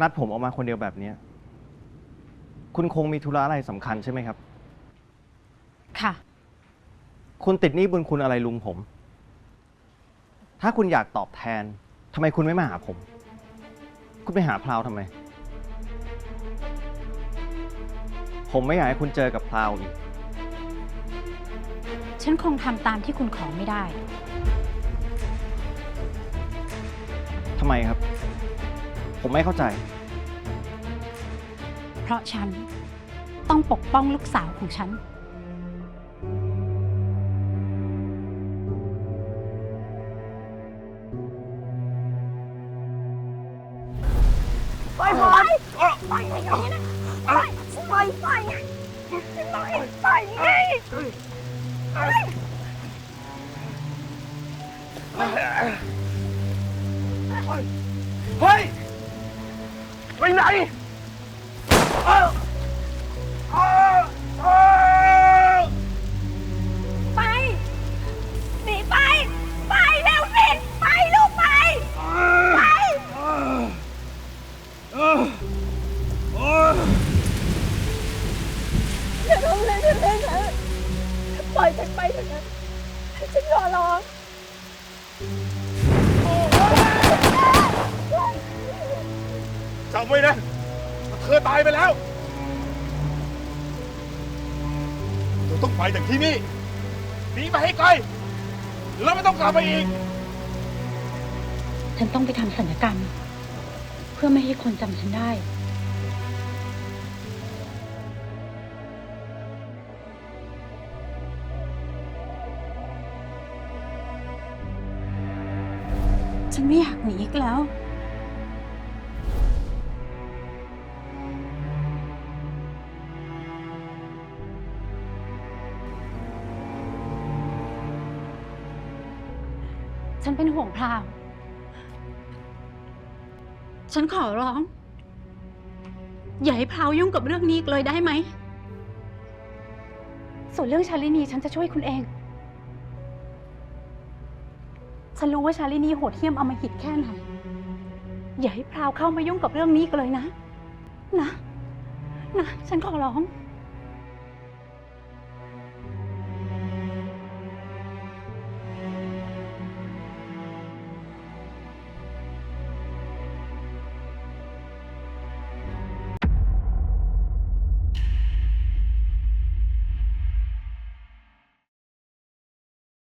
นัดผมออกมาคนเดียวแบบเนี้ยคุณคงมีธุระอะไรสำคัญใช่ไหมครับ ค่ะ คุณติดหนี้บุญคุณอะไรลุงผม ถ้าคุณอยากตอบแทนทำไมคุณไม่มาหาผม คุณไปหาพราวทำไม ผมไม่อยากให้คุณเจอกับพราวอีก ฉันคงทำตามที่คุณขอไม่ได้ ทำไมครับ ผมไม่เข้าใจ เพราะฉันต้องปกป้องลูกสาวของฉันไปไปไปอย่างนี้นะไปไปไปไปไปไงเฮ้ย ไปไหนเอ้าเอ้าเอ้าไป หนีไป ไปเร็วสิ ไปลูกไป ไป เออเอออย่าทำอะไรฉันเลยนะปล่อยฉันไปเถอะนะฉันขอร้อง จำไว้นะเธอตายไปแล้วเธอต้องไปจากที่นี่หนีไปให้ไกล แล้วไม่ต้องกลับมาอีก ฉันต้องไปทำศัลยกรรม เพื่อไม่ให้คนจำฉันได้ ฉันไม่อยากหนีอีกแล้ว ฉันเป็นห่วงพราว ฉันขอร้อง อย่าให้พราวยุ่งกับเรื่องนี้อีกเลยได้ไหม ส่วนเรื่องชาลินีฉันจะช่วยคุณเอง ฉันรู้ว่าชาลินีโหดเหี้ยมอำมหิตแค่ไหน อย่าให้พราวเข้ามายุ่งกับเรื่องนี้อีกเลยนะ นะ นะ ฉันขอร้อง